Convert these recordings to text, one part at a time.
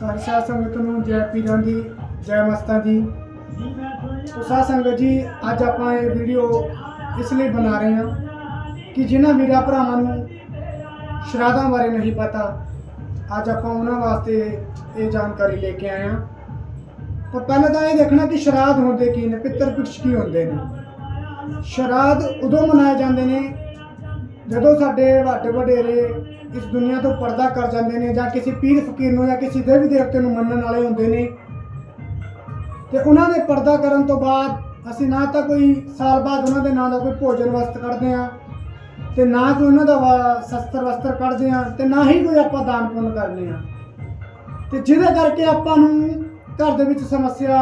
ਸਾਰੀ ਸਾਧ ਸੰਗਤ ਨੂੰ ਜੈ ਪੀਰਾਂ ਦੀ, ਜੈ ਮਸਤਾਂ ਦੀ। ਤੋ ਸਾਧ ਸੰਗਤ ਜੀ, ਅੱਜ ਆਪਾਂ ਇਹ ਵੀਡੀਓ ਇਸ ਲਈ ਬਣਾ ਰਹੇ ਹਾਂ ਕਿ ਜਿਨ੍ਹਾਂ ਵੀਰਾਂ ਭਰਾਵਾਂ ਨੂੰ ਸ਼ਰਾਧਾਂ ਬਾਰੇ ਨਹੀਂ ਪਤਾ, ਅੱਜ ਆਪਾਂ ਉਹਨਾਂ ਵਾਸਤੇ ਇਹ ਜਾਣਕਾਰੀ ਲੈ ਕੇ ਆਏ ਹਾਂ। ਤਾਂ ਪਹਿਲਾਂ ਤਾਂ ਇਹ ਦੇਖਣਾ ਕਿ ਸ਼ਰਾਧ ਹੁੰਦੇ ਕੀ ਨੇ ਪਿੱਤਰ ਪਿਕਸ਼ ਕੀ ਹੁੰਦੇ ਨੇ। ਸ਼ਰਾਧ ਉਦੋਂ ਮਨਾਏ ਜਾਂਦੇ ਨੇ ਜਦੋਂ ਸਾਡੇ ਵੱਡੇ ਵਡੇਰੇ ਇਸ ਦੁਨੀਆ ਤੋਂ ਪਰਦਾ ਕਰ ਜਾਂਦੇ ਨੇ ਜਾਂ ਕਿਸੇ ਪੀਰ ਫਕੀਰ ਨੂੰ ਜਾਂ ਕਿਸੇ ਦੇਵੀ ਦੇਵਤੇ ਨੂੰ ਮੰਨਣ ਵਾਲੇ ਹੁੰਦੇ ਨੇ, ਤੇ ਉਹਨਾਂ ਦੇ ਪਰਦਾ ਕਰਨ ਤੋਂ ਬਾਅਦ ਅਸੀਂ ਨਾ ਤਾਂ ਕੋਈ ਸਾਲ ਬਾਅਦ ਉਹਨਾਂ ਦੇ ਨਾਂ ਦਾ ਕੋਈ ਭੋਜਨ ਵਸਤ ਕੱਢਦੇ ਆ ਤੇ ਨਾ ਕੋਈ ਉਹਨਾਂ ਦਾ ਵਾ- ਸ਼ਸਤਰ ਵਸਤਰ ਕੱਢਦੇ ਆ ਤੇ ਨਾ ਹੀ ਕੋਈ ਆਪਾਂ ਦਾਨ ਪੁੰਨ ਕਰਦੇ ਆ ਤੇ ਜਿਹਦੇ ਕਰਕੇ ਆਪਾਂ ਨੂੰ ਘਰ ਦੇ ਵਿੱਚ ਸਮੱਸਿਆ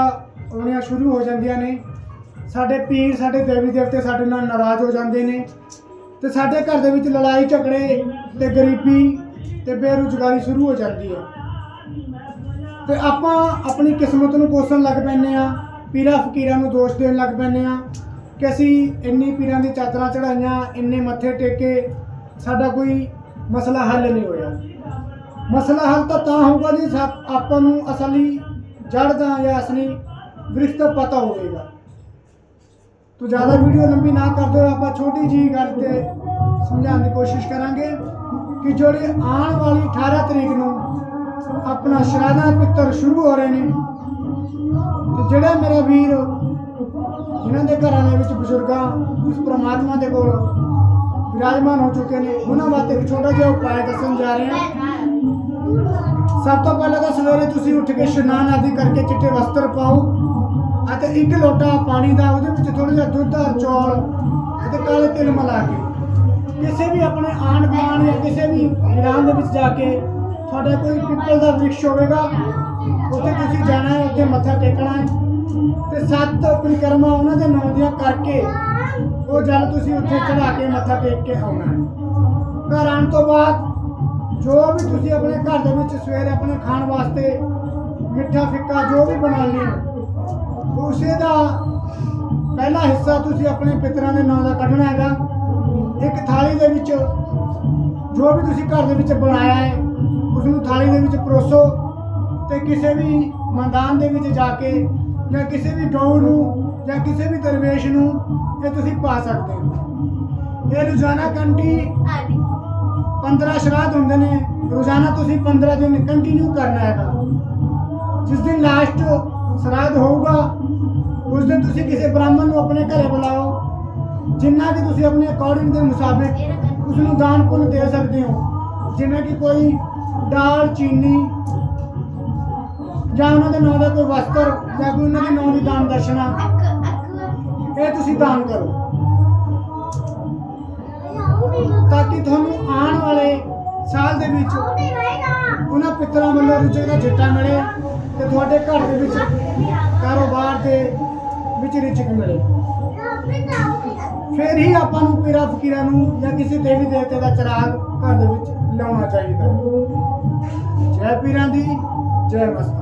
ਆਉਣੀਆਂ ਸ਼ੁਰੂ ਹੋ ਜਾਂਦੀਆਂ ਨੇ, ਸਾਡੇ ਪੀਰ, ਸਾਡੇ ਦੇਵੀ ਦੇਵਤੇ ਸਾਡੇ ਨਾਲ ਨਾਰਾਜ਼ ਹੋ ਜਾਂਦੇ ਨੇ ਤੇ ਸਾਡੇ ਘਰ ਦੇ ਵਿੱਚ ਲੜਾਈ ਝਗੜੇ ਤੇ ਗਰੀਬੀ ਤੇ ਬੇਰੁਜ਼ਗਾਰੀ ਸ਼ੁਰੂ ਹੋ ਜਾਂਦੀ ਹੈ। ਤੇ ਆਪਾਂ ਆਪਣੀ ਕਿਸਮਤ ਨੂੰ ਕੋਸਣ ਲੱਗ ਪੈਂਦੇ ਆ ਪੀਰਾਂ ਫਕੀਰਾਂ ਨੂੰ ਦੋਸ਼ ਦੇਣ ਲੱਗ ਪੈਂਦੇ ਆ ਕਿ ਅਸੀਂ ਇੰਨੀ ਪੀਰਾਂ ਦੀ ਚਾਦਰਾਂ ਚੜਾਈਆਂ ਇੰਨੇ ਮੱਥੇ ਟੇਕੇ, ਸਾਡਾ ਕੋਈ ਮਸਲਾ ਹੱਲ ਨਹੀਂ ਹੋਇਆ। ਮਸਲਾ ਹੱਲ ਤਾਂ ਤਾਂ ਹੋਊਗਾ ਜੇ, ਸਾ- ਆਪਾਂ ਨੂੰ ਅਸਲੀ ਜੜ ਦਾ ਜਾਂ ਅਸਲੀ ਬ੍ਰਿਖ ਦਾ ਪਤਾ ਹੋਵੇਗਾ। ਤੋ ਜ਼ਿਆਦਾ ਵੀਡੀਓ ਲੰਬੀ ਨਾ ਕਰਦੇ ਹੋਏ ਆਪਾਂ ਛੋਟੀ ਜੀ ਗੱਲ ਤੇ ਸਮਝਾਉਣ ਦੀ ਕੋਸ਼ਿਸ਼ ਕਰਾਂਗੇ ਕਿ ਜਿਹੜੀ ਆਉਣ ਵਾਲੀ 18 ਤਰੀਕ ਨੂੰ ਆਪਣਾ ਸ਼ਰਾਧਾ ਪਿੱਤਰ ਸ਼ੁਰੂ ਹੋ ਰਹੇ ਨੇ, ਤੇ ਜਿਹੜਾ ਮੇਰਾ ਵੀਰ ਜਿਨ੍ਹਾਂ ਦੇ ਘਰਾਂ ਦੇ ਵਿੱਚ ਬਜ਼ੁਰਗਾਂ, ਉਸ ਪ੍ਰਮਾਤਮਾ ਦੇ ਕੋਲ ਵਿਰਾਜਮਾਨ ਹੋ ਚੁੱਕੇ ਨੇ, ਉਹਨਾਂ ਵਾਸਤੇ ਇੱਕ ਛੋਟਾ ਜਿਹਾ ਉਪਾਅ ਦੱਸਣ ਜਾ ਰਹੇ ਹਾਂ। ਸਭ ਤੋਂ ਪਹਿਲਾਂ ਤਾਂ ਸਵੇਰੇ ਤੁਸੀਂ ਉੱਠ ਕੇ ਇਸ਼ਨਾਨ ਆਦਿ ਕਰਕੇ ਚਿੱਟੇ ਵਸਤਰ ਪਾਓ। ਅਤੇ ਇੱਕ ਲੋਟਾ ਪਾਣੀ ਦਾ ਉਹਦੇ ਵਿੱਚ ਥੋੜਾ ਜਿਹਾ ਦੁੱਧ ਔਰ ਚੌਲ ਅਤੇ ਕਾਲੇ ਤਿਲ ਮਿਲਾ ਕੇ। ਕਿਸੇ ਵੀ ਆਪਣੇ ਆਣ ਗੁਆਂਢ ਜਾਂ ਕਿਸੇ ਵੀ ਵਿਰਾਮ ਦੇ ਵਿੱਚ ਜਾ ਕੇ ਤੁਹਾਡਾ ਕੋਈ ਪਿੱਪਲ ਦਾ ਵ੍ਰਿਕਸ਼ ਹੋਵੇਗਾ, ਉੱਥੇ ਤੁਸੀਂ ਜਾਣਾ ਹੈ, ਉੱਥੇ ਮੱਥਾ ਟੇਕਣਾ ਹੈ। ਤੇ ਸੱਤ ਪਰਿਕਰਮਾ ਉਹਨਾਂ ਦੇ ਨਾਂ ਦੀਆਂ ਕਰਕੇ ਉਹ ਜਲ ਤੁਸੀਂ ਉੱਥੇ ਚੜਾ ਕੇ ਮੱਥਾ ਟੇਕ ਕੇ ਆਉਣਾ ਹੈ। ਘਰ ਆਉਣ ਤੋਂ ਬਾਅਦ ਜੋ ਵੀ ਤੁਸੀਂ ਆਪਣੇ ਘਰ ਦੇ ਵਿੱਚ ਸਵੇਰੇ ਆਪਣੇ ਖਾਣ ਵਾਸਤੇ ਮਿੱਠਾ ਫਿੱਕਾ ਜੋ ਵੀ ਬਣਾਉਂਦੇ ਹੋ ਪਹਿਲਾ ਹਿੱਸਾ ਤੁਸੀਂ ਆਪਣੇ ਪਿਤਰਾਂ ਦੇ ਨਾਂ ਦਾ ਕੱਢਣਾ ਹੈਗਾ। ਇੱਕ ਥਾਲੀ ਦੇ ਵਿੱਚ ਜੋ ਵੀ ਤੁਸੀਂ ਘਰ ਦੇ ਵਿੱਚ ਬਣਾਇਆ ਹੈ ਉਸ ਨੂੰ ਥਾਲੀ ਦੇ ਵਿੱਚ ਪਰੋਸੋ ਤੇ ਕਿਸੇ ਵੀ ਮੈਦਾਨ ਦੇ ਵਿੱਚ ਜਾ ਕੇ ਜਾਂ ਕਿਸੇ ਵੀ ਗਊ ਨੂੰ ਜਾਂ ਕਿਸੇ ਵੀ ਦਰਵੇਸ਼ ਨੂੰ ਇਹ ਤੁਸੀਂ ਪਾ ਸਕਦੇ ਹੋ। ਇਹ ਰੋਜ਼ਾਨਾ ਕੰਟੀ 15 ਸ਼ਰਾਧ ਹੁੰਦੇ ਨੇ। ਰੋਜ਼ਾਨਾ ਤੁਸੀਂ 15 ਦਿਨ ਕੰਟੀਨਿਊ ਕਰਨਾ ਹੈਗਾ। ਜਿਸ ਦਿਨ ਲਾਸਟ ਸ਼ਰਾਧ ਹੋਊਗਾ ਉਸ ਦਿਨ ਤੁਸੀਂ ਕਿਸੇ ਬ੍ਰਾਹਮਣ ਨੂੰ ਆਪਣੇ ਘਰੇ ਬੁਲਾਓ, ਜਿੰਨਾ ਕਿ ਤੁਸੀਂ ਆਪਣੇ ਅਕੋਰਡਿੰਗ ਦੇ ਮੁਤਾਬਿਕ ਉਸ ਨੂੰ ਦਾਨ ਪੁੰਨ ਦੇ ਸਕਦੇ ਹੋ। ਜਿਵੇਂ ਕਿ ਕੋਈ ਦਾਲ, ਚੀਨੀ ਜਾਂ ਉਹਨਾਂ ਦੇ ਨਾਂ ਦਾ ਕੋਈ ਵਸਤਰ ਜਾਂ ਕੋਈ ਉਹਨਾਂ ਦੇ ਨਾਂ ਦੀ ਦਾਨ ਦਰਸ਼ਨਾ, ਇਹ ਤੁਸੀਂ ਦਾਨ ਕਰੋ। ਤਾਂ ਕਿ ਤੁਹਾਨੂੰ ਆਉਣ ਵਾਲੇ ਸਾਲ ਦੇ ਵਿੱਚ ਉਹਨਾਂ ਪਿੱਤਰਾਂ ਵੱਲੋਂ ਰੁਚੇ ਦਾ ਜਿੱਟਾ ਮਿਲੇ ਤੇ ਤੁਹਾਡੇ ਘਰ ਦੇ ਵਿੱਚ ਵਿੱਚ ਰਿਜ਼ਕ ਮਿਲੇ ਫਿਰ ਹੀ ਆਪਾਂ ਨੂੰ ਪੀਰਾ ਫਕੀਰਾਂ ਨੂੰ ਜਾਂ ਕਿਸੇ ਦੇਵੀ ਦੇਵਤੇ ਦਾ ਚਿਰਾਗ ਘਰ ਦੇ ਵਿੱਚ ਲਿਆਉਣਾ ਚਾਹੀਦਾ। ਜੈ ਪੀਰਾਂ ਦੀ ਜੈ ਮਸਤਾਂ।